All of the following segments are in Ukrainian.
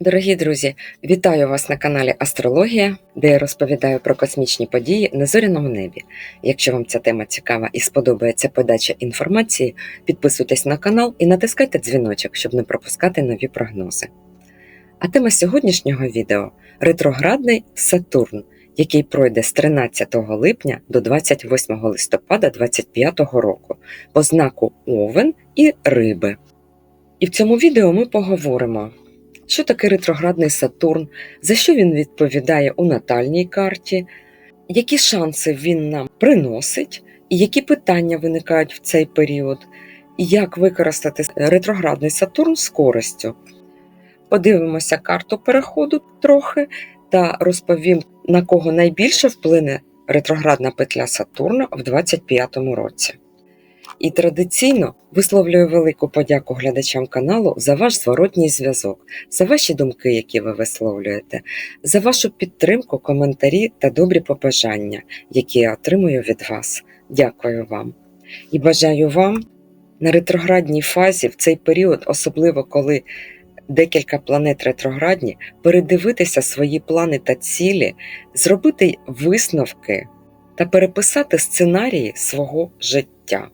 Дорогі друзі, вітаю вас на каналі Астрологія, де я розповідаю про космічні події на зоряному небі. Якщо вам ця тема цікава і сподобається подача інформації, підписуйтесь на канал і натискайте дзвіночок, щоб не пропускати нові прогнози. А тема сьогоднішнього відео ретроградний Сатурн, який пройде з 13 липня до 28 листопада 2025 року по знаку Овен і Риби. І в цьому відео ми поговоримо. Що таке ретроградний Сатурн, за що він відповідає у натальній карті, які шанси він нам приносить, і які питання виникають в цей період, і як використати ретроградний Сатурн з користю. Подивимося карту переходу трохи та розповім, на кого найбільше вплине ретроградна петля Сатурна в 2025 році. І традиційно висловлюю велику подяку глядачам каналу за ваш зворотній зв'язок, за ваші думки, які ви висловлюєте, за вашу підтримку, коментарі та добрі побажання, які я отримую від вас. Дякую вам. І бажаю вам на ретроградній фазі в цей період, особливо коли декілька планет ретроградні, передивитися свої плани та цілі, зробити висновки та переписати сценарії свого життя.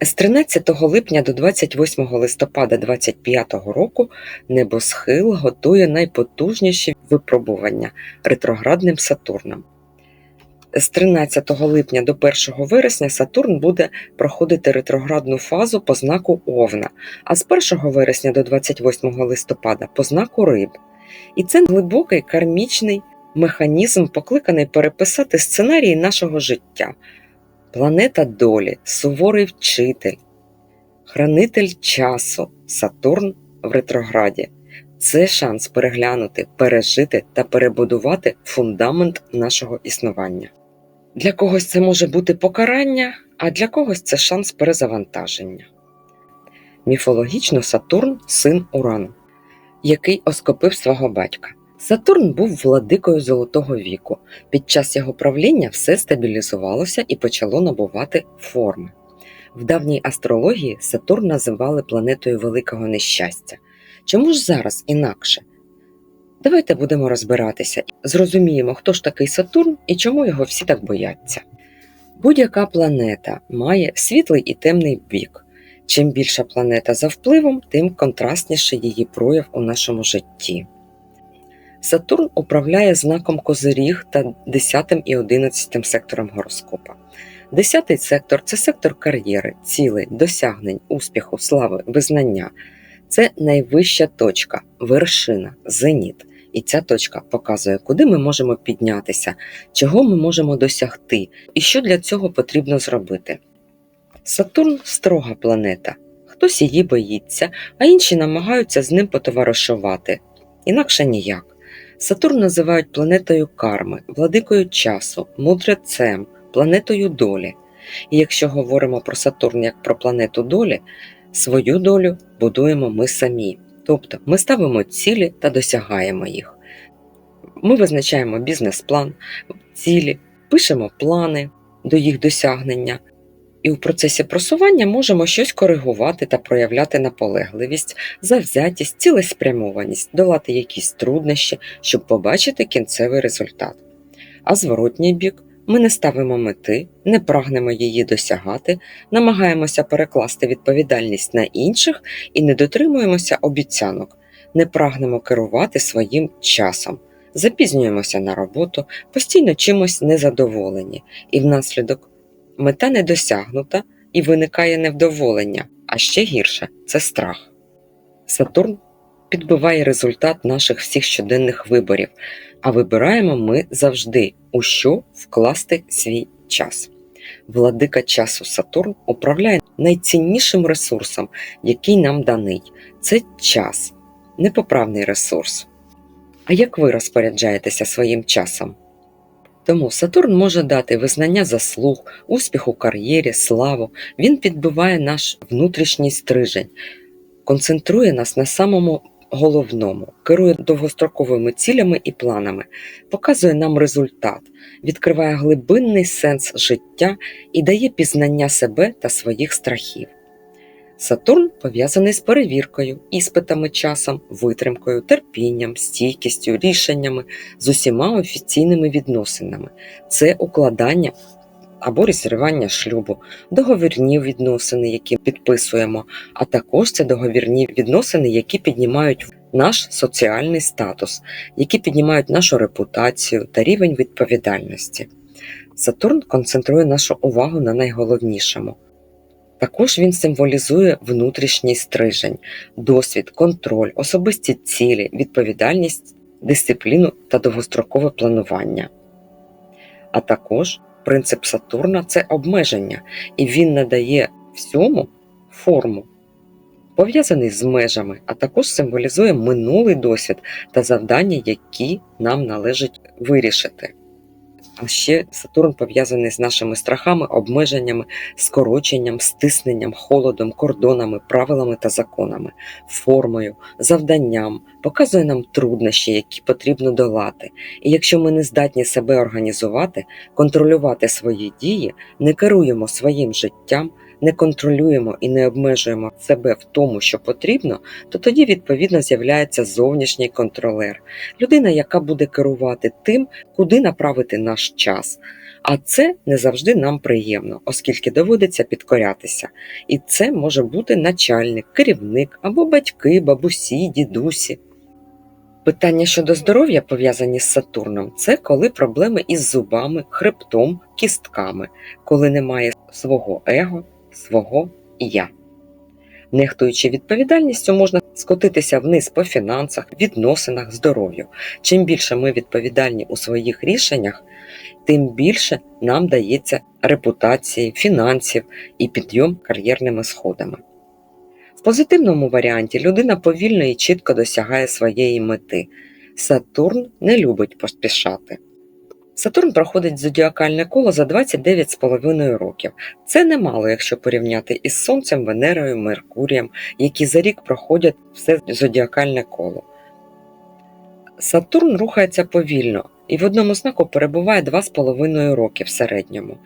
З 13 липня до 28 листопада 2025 року небосхил готує найпотужніші випробування ретроградним Сатурном. З 13 липня до 1 вересня Сатурн буде проходити ретроградну фазу по знаку Овна, а з 1 вересня до 28 листопада по знаку Риб. І це глибокий кармічний механізм, покликаний переписати сценарії нашого життя. Планета долі, суворий вчитель, хранитель часу, Сатурн в ретрограді. Це шанс переглянути, пережити та перебудувати фундамент нашого існування. Для когось це може бути покарання, а для когось це шанс перезавантаження. Міфологічно Сатурн син Урану, який оскопив свого батька. Сатурн був владикою Золотого віку. Під час його правління все стабілізувалося і почало набувати форми. В давній астрології Сатурн називали планетою великого нещастя. Чому ж зараз інакше? Давайте будемо розбиратися зрозуміємо, хто ж такий Сатурн і чому його всі так бояться. Будь-яка планета має світлий і темний бік. Чим більша планета за впливом, тим контрастніше її прояв у нашому житті. Сатурн управляє знаком Козиріг та 10 і 11 сектором гороскопа. Десятий сектор це сектор кар'єри, цілей, досягнень, успіху, слави, визнання. Це найвища точка, вершина, зеніт. І ця точка показує, куди ми можемо піднятися, чого ми можемо досягти і що для цього потрібно зробити. Сатурн строга планета. Хтось її боїться, а інші намагаються з ним потоваришувати. Інакше ніяк. Сатурн називають планетою карми, владикою часу, мудрецем, планетою долі. І якщо говоримо про Сатурн як про планету долі, свою долю будуємо ми самі. Тобто ми ставимо цілі та досягаємо їх. Ми визначаємо бізнес-план, цілі, пишемо плани до їх досягнення, і у процесі просування можемо щось коригувати та проявляти наполегливість, завзятість, цілеспрямованість, долати якісь труднощі, щоб побачити кінцевий результат. А зворотній бік ми не ставимо мети, не прагнемо її досягати, намагаємося перекласти відповідальність на інших і не дотримуємося обіцянок, не прагнемо керувати своїм часом. Запізнюємося на роботу, постійно чимось незадоволені, і внаслідок Мета не досягнута і виникає невдоволення, а ще гірше це страх. Сатурн підбиває результат наших всіх щоденних виборів, а вибираємо ми завжди, у що вкласти свій час. Владика часу Сатурн управляє найціннішим ресурсом, який нам даний це час, непоправний ресурс. А як ви розпоряджаєтеся своїм часом? Тому Сатурн може дати визнання заслуг, успіх у кар'єрі, славу. Він підбиває наш внутрішній стрижень, концентрує нас на самому головному, керує довгостроковими цілями і планами, показує нам результат, відкриває глибинний сенс життя і дає пізнання себе та своїх страхів. Сатурн пов'язаний з перевіркою, іспитами часом, витримкою, терпінням, стійкістю, рішеннями з усіма офіційними відносинами. Це укладання або розірвання шлюбу, договірні відносини, які підписуємо, а також це договірні відносини, які піднімають наш соціальний статус, які піднімають нашу репутацію та рівень відповідальності. Сатурн концентрує нашу увагу на найголовнішому. Також він символізує внутрішній стрижень, досвід, контроль, особисті цілі, відповідальність, дисципліну та довгострокове планування. А також принцип Сатурна це обмеження, і він надає всьому форму, пов'язаний з межами, а також символізує минулий досвід та завдання, які нам належить вирішити. Ще Сатурн пов'язаний з нашими страхами, обмеженнями, скороченням, стисненням, холодом, кордонами, правилами та законами, формою, завданням, показує нам труднощі, які потрібно долати. І якщо ми не здатні себе організувати, контролювати свої дії, не керуємо своїм життям, не контролюємо і не обмежуємо себе в тому, що потрібно, то тоді відповідно з'являється зовнішній контролер, людина, яка буде керувати тим, куди направити наш час. А це не завжди нам приємно, оскільки доводиться підкорятися. І це може бути начальник, керівник або батьки, бабусі, дідусі. Питання щодо здоров'я пов'язані з Сатурном це коли проблеми із зубами, хребтом, кістками, коли немає свого его, свого я. Нехтуючи відповідальністю, можна скотитися вниз по фінансах, відносинах, здоров'ю. Чим більше ми відповідальні у своїх рішеннях, тим більше нам дається репутації, фінансів і підйом кар'єрними сходами. В позитивному варіанті людина повільно і чітко досягає своєї мети. Сатурн не любить поспішати. Сатурн проходить зодіакальне коло за 29,5 років. Це немало, якщо порівняти із Сонцем, Венерою, Меркурієм, які за рік проходять все зодіакальне коло. Сатурн рухається повільно і в одному знаку перебуває 2,5 роки в середньому.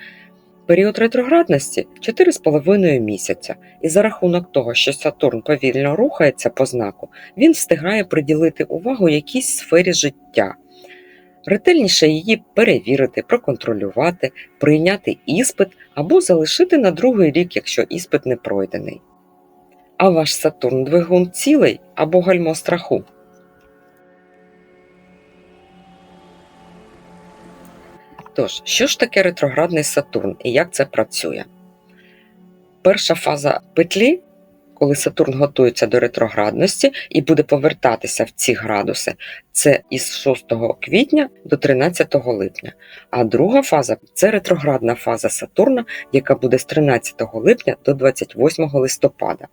Період ретроградності 4,5 місяця, і за рахунок того, що Сатурн повільно рухається по знаку, він встигає приділити увагу якійсь сфері життя ретельніше її перевірити, проконтролювати, прийняти іспит або залишити на другий рік, якщо іспит не пройдений. А ваш Сатурн двигун цілий або гальмо страху. Тож, що ж таке ретроградний Сатурн і як це працює? Перша фаза петлі коли Сатурн готується до ретроградності і буде повертатися в ці градуси, це із 6 квітня до 13 липня. А друга фаза це ретроградна фаза Сатурна, яка буде з 13 липня до 28 листопада.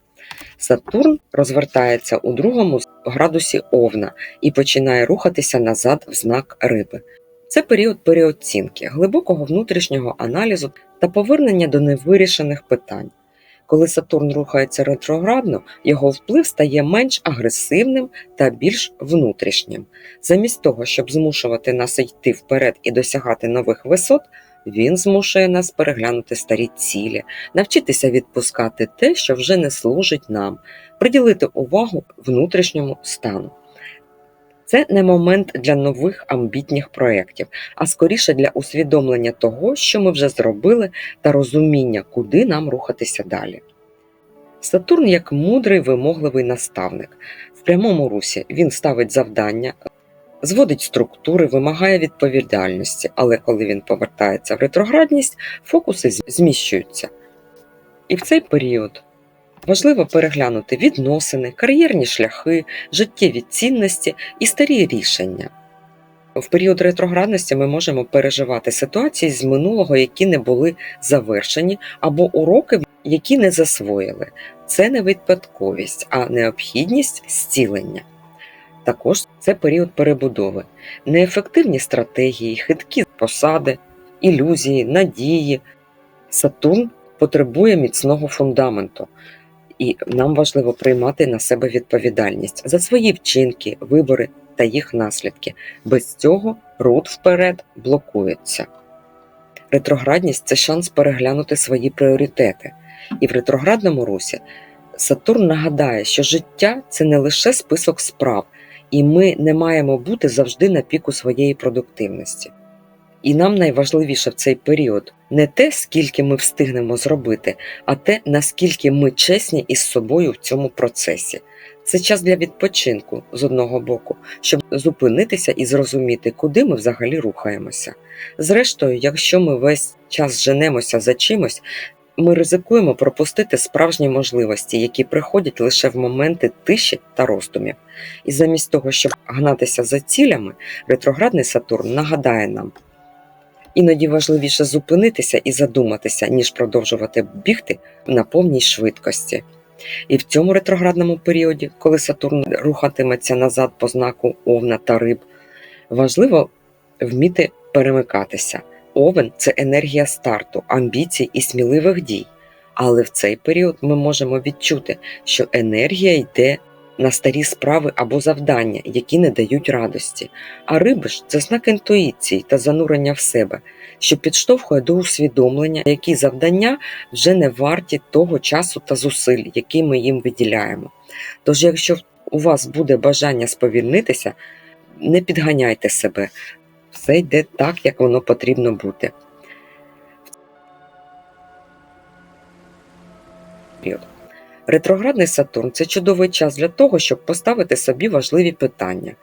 Сатурн розвертається у другому градусі Овна і починає рухатися назад в знак риби. Це період переоцінки, глибокого внутрішнього аналізу та повернення до невирішених питань. Коли Сатурн рухається ретроградно, його вплив стає менш агресивним та більш внутрішнім. Замість того, щоб змушувати нас йти вперед і досягати нових висот, він змушує нас переглянути старі цілі, навчитися відпускати те, що вже не служить нам, приділити увагу внутрішньому стану. Це не момент для нових амбітних проєктів, а скоріше для усвідомлення того, що ми вже зробили, та розуміння, куди нам рухатися далі. Сатурн як мудрий вимогливий наставник. В прямому русі він ставить завдання, зводить структури, вимагає відповідальності, але коли він повертається в ретроградність, фокуси зміщуються. І в цей період Важливо переглянути відносини, кар'єрні шляхи, життєві цінності і старі рішення. В період ретроградності ми можемо переживати ситуації з минулого, які не були завершені, або уроки, які не засвоїли. Це не випадковість, а необхідність зцілення. Також це період перебудови, неефективні стратегії, хиткі посади, ілюзії, надії. Сатурн потребує міцного фундаменту і нам важливо приймати на себе відповідальність за свої вчинки, вибори та їх наслідки. Без цього руд вперед блокується. Ретроградність це шанс переглянути свої пріоритети, і в ретроградному русі Сатурн нагадає, що життя це не лише список справ, і ми не маємо бути завжди на піку своєї продуктивності. І нам найважливіше в цей період не те, скільки ми встигнемо зробити, а те, наскільки ми чесні із собою в цьому процесі. Це час для відпочинку з одного боку, щоб зупинитися і зрозуміти, куди ми взагалі рухаємося. Зрештою, якщо ми весь час женемося за чимось, ми ризикуємо пропустити справжні можливості, які приходять лише в моменти тиші та роздумів. І замість того, щоб гнатися за цілями, ретроградний Сатурн нагадає нам. Іноді важливіше зупинитися і задуматися, ніж продовжувати бігти на повній швидкості. І в цьому ретроградному періоді, коли Сатурн рухатиметься назад по знаку Овна та Риб, важливо вміти перемикатися. Овен це енергія старту, амбіцій і сміливих дій. Але в цей період ми можемо відчути, що енергія йде на старі справи або завдання, які не дають радості. А риби ж це знак інтуїції та занурення в себе, що підштовхує до усвідомлення, які завдання вже не варті того часу та зусиль, які ми їм виділяємо. Тож, якщо у вас буде бажання сповільнитися, не підганяйте себе, все йде так, як воно потрібно бути. Період. Ретроградний Сатурн це чудовий час для того, щоб поставити собі важливі питання.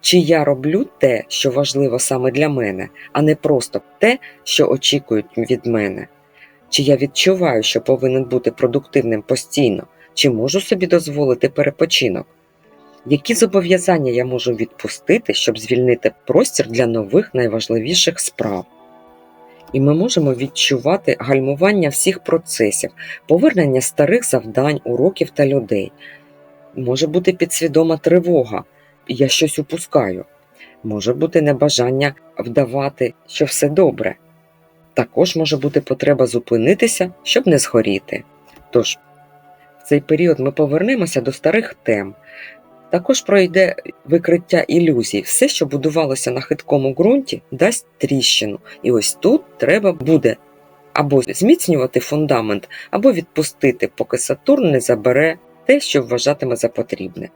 Чи я роблю те, що важливо саме для мене, а не просто те, що очікують від мене? Чи я відчуваю, що повинен бути продуктивним постійно, чи можу собі дозволити перепочинок? Які зобов'язання я можу відпустити, щоб звільнити простір для нових найважливіших справ? І ми можемо відчувати гальмування всіх процесів, повернення старих завдань, уроків та людей. Може бути підсвідома тривога, я щось упускаю. Може бути небажання вдавати, що все добре. Також може бути потреба зупинитися, щоб не згоріти. Тож, в цей період ми повернемося до старих тем. Також пройде викриття ілюзій. Все, що будувалося на хиткому ґрунті, дасть тріщину. І ось тут треба буде або зміцнювати фундамент, або відпустити, поки Сатурн не забере те, що вважатиме за потрібне.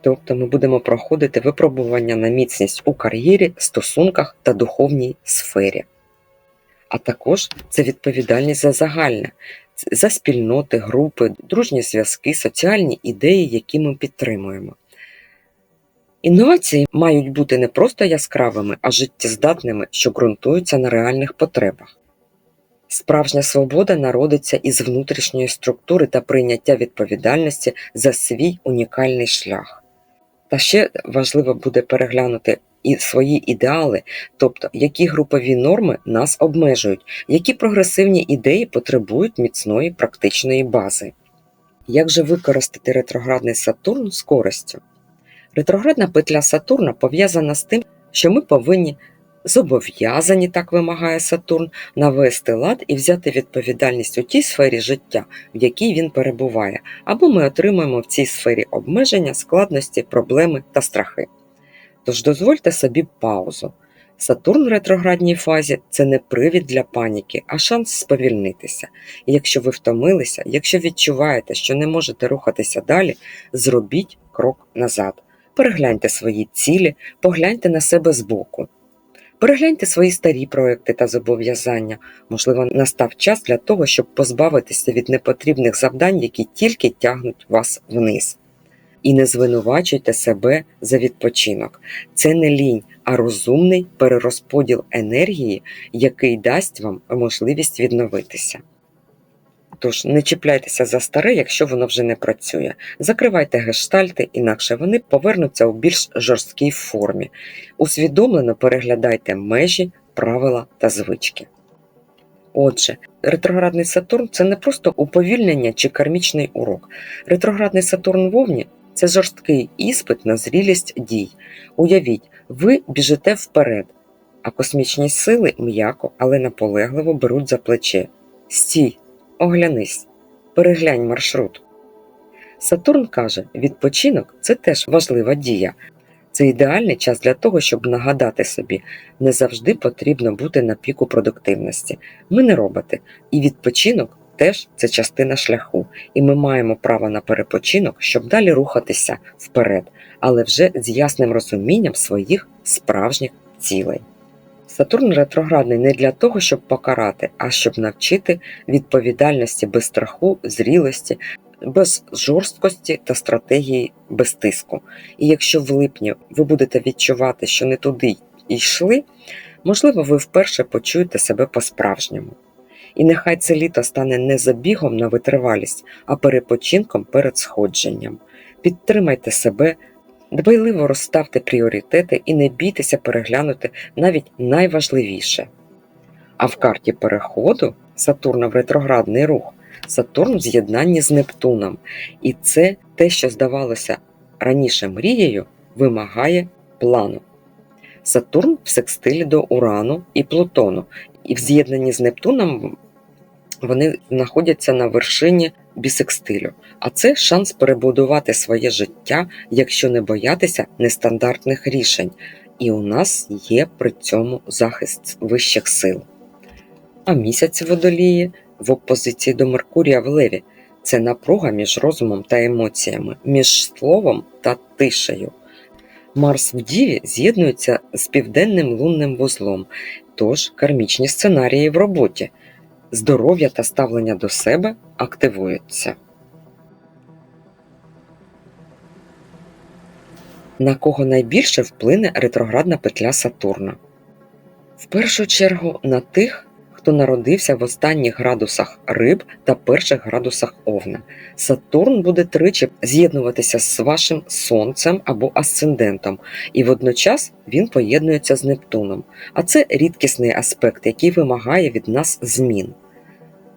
Тобто ми будемо проходити випробування на міцність у кар'єрі, стосунках та духовній сфері. А також це відповідальність за загальне, за спільноти, групи, дружні зв'язки, соціальні ідеї, які ми підтримуємо. Інновації мають бути не просто яскравими, а життєздатними, що ґрунтуються на реальних потребах. Справжня свобода народиться із внутрішньої структури та прийняття відповідальності за свій унікальний шлях. Та ще важливо буде переглянути і свої ідеали, тобто які групові норми нас обмежують, які прогресивні ідеї потребують міцної практичної бази. Як же використати ретроградний Сатурн з користю? Ретроградна петля Сатурна пов'язана з тим, що ми повинні зобов'язані, так вимагає Сатурн, навести лад і взяти відповідальність у тій сфері життя, в якій він перебуває, або ми отримуємо в цій сфері обмеження, складності, проблеми та страхи. Тож дозвольте собі паузу. Сатурн в ретроградній фазі це не привід для паніки, а шанс сповільнитися. І якщо ви втомилися, якщо відчуваєте, що не можете рухатися далі, зробіть крок назад. Перегляньте свої цілі, погляньте на себе збоку. Перегляньте свої старі проекти та зобов'язання. Можливо, настав час для того, щоб позбавитися від непотрібних завдань, які тільки тягнуть вас вниз. І не звинувачуйте себе за відпочинок. Це не лінь, а розумний перерозподіл енергії, який дасть вам можливість відновитися. Тож не чіпляйтеся за старе, якщо воно вже не працює. Закривайте гештальти, інакше вони повернуться у більш жорсткій формі. Усвідомлено переглядайте межі, правила та звички. Отже, ретроградний Сатурн це не просто уповільнення чи кармічний урок. Ретроградний Сатурн вовні це жорсткий іспит на зрілість дій. Уявіть, ви біжите вперед, а космічні сили м'яко, але наполегливо беруть за плече. Стій, оглянись, переглянь маршрут. Сатурн каже, відпочинок це теж важлива дія. Це ідеальний час для того, щоб нагадати собі, не завжди потрібно бути на піку продуктивності. Ми не роботи, і відпочинок теж це частина шляху, і ми маємо право на перепочинок, щоб далі рухатися вперед, але вже з ясним розумінням своїх справжніх цілей. Сатурн ретроградний не для того, щоб покарати, а щоб навчити відповідальності без страху, зрілості, без жорсткості та стратегії без тиску. І якщо в липні ви будете відчувати, що не туди йшли, можливо, ви вперше почуєте себе по-справжньому. І нехай це літо стане не забігом на витривалість, а перепочинком перед сходженням. Підтримайте себе, дбайливо розставте пріоритети і не бійтеся переглянути навіть найважливіше. А в карті переходу Сатурна в ретроградний рух, Сатурн в з'єднанні з Нептуном. І це те, що здавалося раніше мрією, вимагає плану. Сатурн в секстилі до Урану і Плутону, і в з'єднанні з Нептуном вони знаходяться на вершині бісекстилю. А це шанс перебудувати своє життя, якщо не боятися нестандартних рішень. І у нас є при цьому захист вищих сил. А місяць водолії в опозиції до Меркурія в Леві це напруга між розумом та емоціями, між словом та тишею. Марс в Діві з'єднується з південним лунним вузлом, тож кармічні сценарії в роботі, здоров'я та ставлення до себе активуються. На кого найбільше вплине ретроградна петля Сатурна? В першу чергу на тих, хто народився в останніх градусах риб та перших градусах овна. Сатурн буде тричі з'єднуватися з вашим сонцем або асцендентом, і водночас він поєднується з Нептуном. А це рідкісний аспект, який вимагає від нас змін.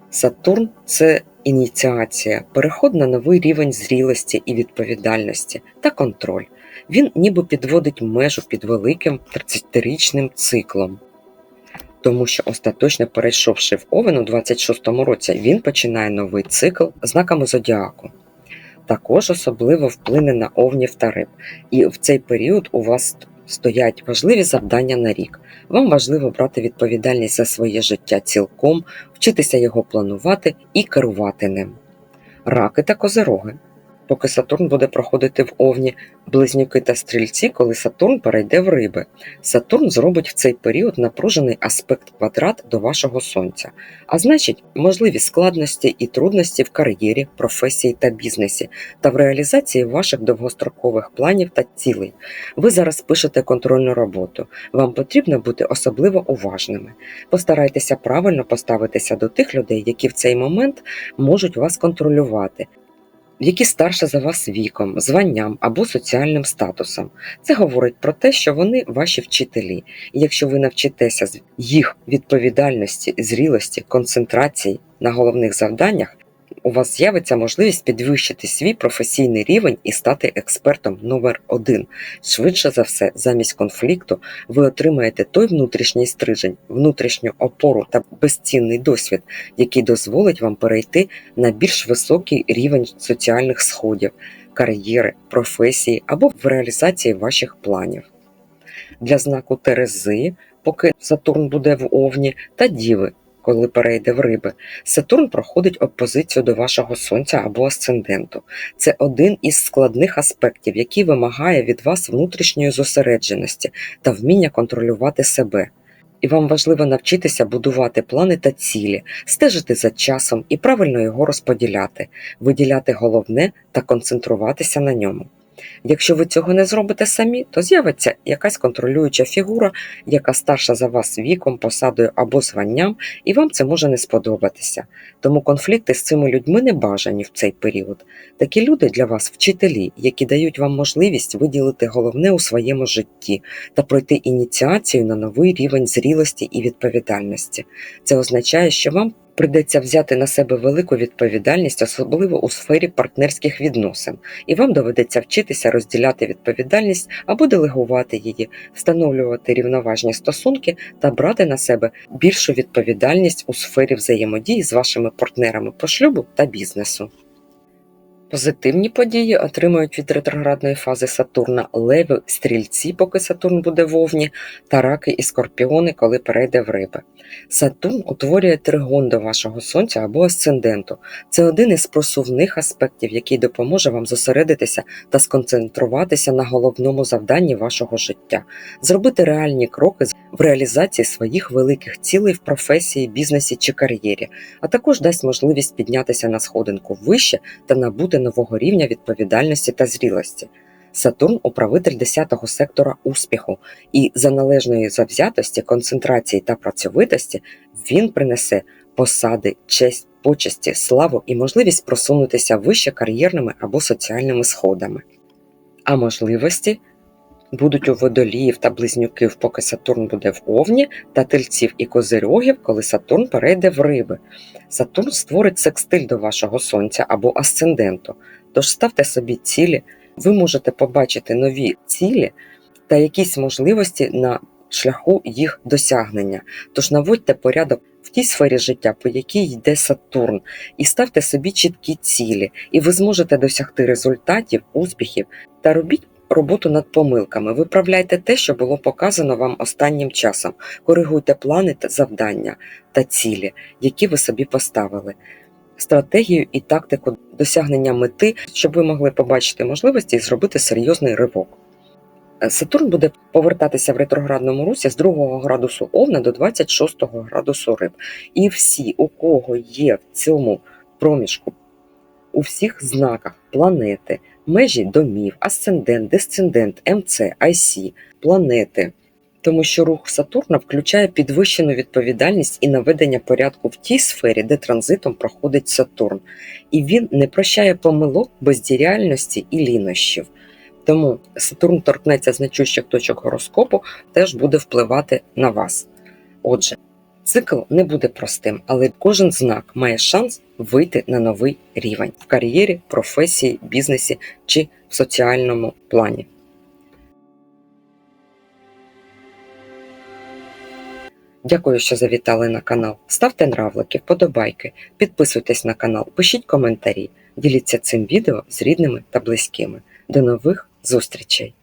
Сатурн це ініціація, переход на новий рівень зрілості і відповідальності та контроль. Він ніби підводить межу під великим 30-річним циклом. Тому що остаточно перейшовши в Овен у 26-му році, він починає новий цикл знаками зодіаку. Також особливо вплине на овнів та риб. І в цей період у вас стоять важливі завдання на рік. Вам важливо брати відповідальність за своє життя цілком, вчитися його планувати і керувати ним. Раки та козероги. Поки Сатурн буде проходити в Овні близнюки та стрільці, коли Сатурн перейде в риби. Сатурн зробить в цей період напружений аспект квадрат до вашого сонця, а значить, можливі складності і трудності в кар'єрі, професії та бізнесі та в реалізації ваших довгострокових планів та цілей. Ви зараз пишете контрольну роботу. Вам потрібно бути особливо уважними. Постарайтеся правильно поставитися до тих людей, які в цей момент можуть вас контролювати які старше за вас віком, званням або соціальним статусом. Це говорить про те, що вони ваші вчителі, і якщо ви навчитеся їх відповідальності, зрілості, концентрації на головних завданнях, у вас з'явиться можливість підвищити свій професійний рівень і стати експертом номер один. Швидше за все, замість конфлікту ви отримаєте той внутрішній стрижень, внутрішню опору та безцінний досвід, який дозволить вам перейти на більш високий рівень соціальних сходів, кар'єри, професії або в реалізації ваших планів. Для знаку Терези, поки Сатурн буде в Овні, та Діви коли перейде в риби, Сатурн проходить опозицію до вашого сонця або асценденту. Це один із складних аспектів, який вимагає від вас внутрішньої зосередженості та вміння контролювати себе. І вам важливо навчитися будувати плани та цілі, стежити за часом і правильно його розподіляти, виділяти головне та концентруватися на ньому. Якщо ви цього не зробите самі, то з'явиться якась контролююча фігура, яка старша за вас віком, посадою або званням, і вам це може не сподобатися. Тому конфлікти з цими людьми не бажані в цей період. Такі люди для вас вчителі, які дають вам можливість виділити головне у своєму житті та пройти ініціацію на новий рівень зрілості і відповідальності. Це означає, що вам Придеться взяти на себе велику відповідальність, особливо у сфері партнерських відносин, і вам доведеться вчитися розділяти відповідальність або делегувати її, встановлювати рівноважні стосунки та брати на себе більшу відповідальність у сфері взаємодії з вашими партнерами по шлюбу та бізнесу. Позитивні події отримують від ретроградної фази Сатурна леви, стрільці, поки Сатурн буде в Овні, та раки і скорпіони, коли перейде в риби. Сатурн утворює тригон до вашого сонця або асценденту. Це один із просувних аспектів, який допоможе вам зосередитися та сконцентруватися на головному завданні вашого життя, зробити реальні кроки в реалізації своїх великих цілей в професії, бізнесі чи кар'єрі, а також дасть можливість піднятися на сходинку вище та набути нового рівня відповідальності та зрілості. Сатурн управитель 10-го сектора успіху, і за належної завзятості, концентрації та працьовитості він принесе посади, честь, почесті, славу і можливість просунутися вище кар'єрними або соціальними сходами. А можливості будуть у водоліїв та близнюків, поки Сатурн буде в Овні, та тельців і козирогів, коли Сатурн перейде в риби. Сатурн створить секстиль до вашого сонця або асценденту. Тож ставте собі цілі, ви можете побачити нові цілі та якісь можливості на шляху їх досягнення. Тож наводьте порядок в тій сфері життя, по якій йде Сатурн, і ставте собі чіткі цілі, і ви зможете досягти результатів, успіхів та робіть роботу над помилками. Виправляйте те, що було показано вам останнім часом. Коригуйте плани та завдання та цілі, які ви собі поставили. Стратегію і тактику досягнення мети, щоб ви могли побачити можливості і зробити серйозний ривок. Е, Сатурн буде повертатися в ретроградному русі з 2 градусу Овна до 26 градусу Риб. І всі, у кого є в цьому проміжку, у всіх знаках планети, межі домів, асцендент, десцендент, МЦ, IC, планети. Тому що рух Сатурна включає підвищену відповідальність і наведення порядку в тій сфері, де транзитом проходить Сатурн, і він не прощає помилок, бездіяльності і лінощів. Тому Сатурн торкнеться значущих точок гороскопу, теж буде впливати на вас. Отже, цикл не буде простим, але кожен знак має шанс вийти на новий рівень в кар'єрі, професії, бізнесі чи в соціальному плані. Дякую, що завітали на канал. Ставте нравлики, вподобайки, підписуйтесь на канал, пишіть коментарі, діліться цим відео з рідними та близькими. До нових зустрічей!